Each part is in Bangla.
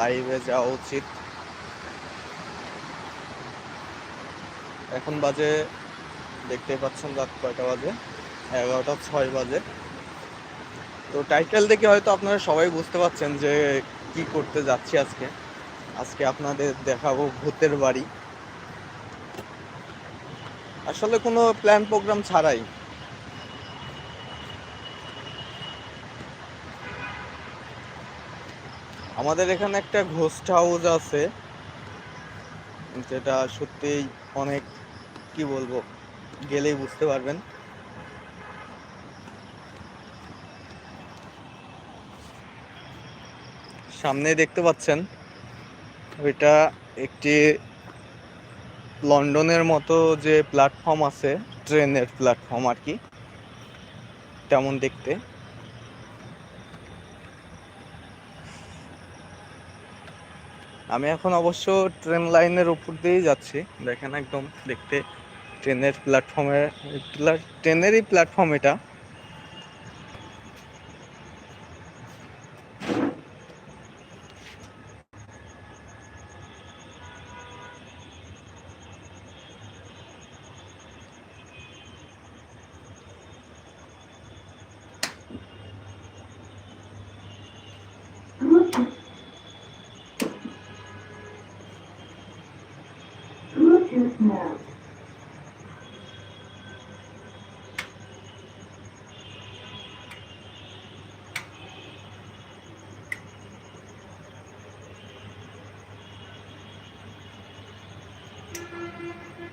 লাইভে যাওয়া উচিত। এখন বাজে দেখতে পাচ্ছেন রাত কয়টা বাজে? এগারোটা ছয় বাজে। তো টাইটেল দেখে হয়তো আপনারা সবাই বুঝতে পারছেন যে কি করতে যাচ্ছি আজকে। আজকে আপনাদের দেখাবো ভূতের বাড়ি। আসলে কোনো প্ল্যান প্রোগ্রাম ছাড়াই। আমাদের এখানে একটা ঘোস্ট হাউস আছে। যেটা সত্যিই অনেক, কি বলব, গেলেই বুঝতে পারবেন। সামনে দেখতে পাচ্ছেন ওইটা একটি লন্ডনের মতো যে প্ল্যাটফর্ম আছে, ট্রেনের প্ল্যাটফর্ম আর কি, তেমন দেখতে। আমি এখন অবশ্য ট্রেন লাইনের উপর দিয়েই যাচ্ছি। দেখেন একদম দেখতে ট্রেনের প্ল্যাটফর্মে ট্রেনেরই প্ল্যাটফর্ম এটা।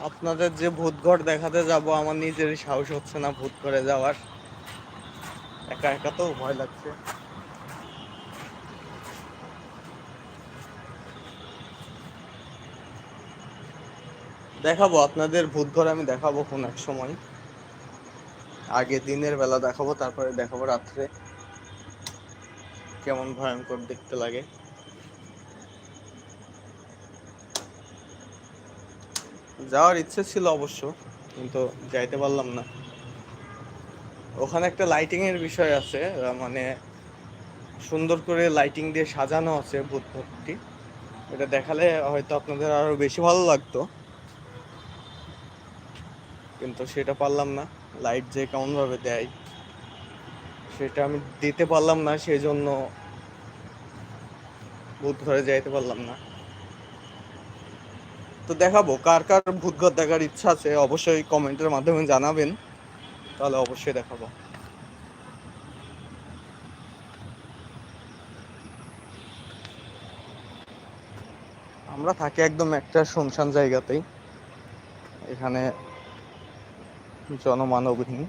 আপনাদের যে ভূত ঘর দেখাতে যাব, আমার নিজেরই সাহস হচ্ছে না ভূত ঘরে যাওয়ার। একা একা তো ভয় লাগছে। দেখাবো, আপনাদের ভূত ঘর আমি দেখাবো কোন এক সময়। আগে দিনের বেলা দেখাবো, তারপরে দেখাবো রাত্রে। কেমন ভয়ঙ্কর দেখতে লাগে। যাওয়ার ইচ্ছে ছিল অবশ্য, কিন্তু যাইতে পারলাম না। ওখানে একটা লাইটিং এর বিষয় আছে মানে সুন্দর করে লাইটিং দিয়ে সাজানো আছে ভূত এটা দেখালে হয়তো আপনাদের আরও বেশি ভালো লাগতো। কিন্তু সেটা পারলাম না লাইট যে কেমন ভাবে দেয়, সেটা আমি দিতে পারলাম না সেই জন্য ভূত ঘরে যাইতে পারলাম না। তো দেখাবো, কার কার ভূতঘর দেখার ইচ্ছা আছে অবশ্যই কমেন্টের মাধ্যমে জানাবেন, তাহলে অবশ্যই দেখাবো। আমরা থাকি একদম একটা শুনশান জায়গাতেই, এখানে জনমানবহীন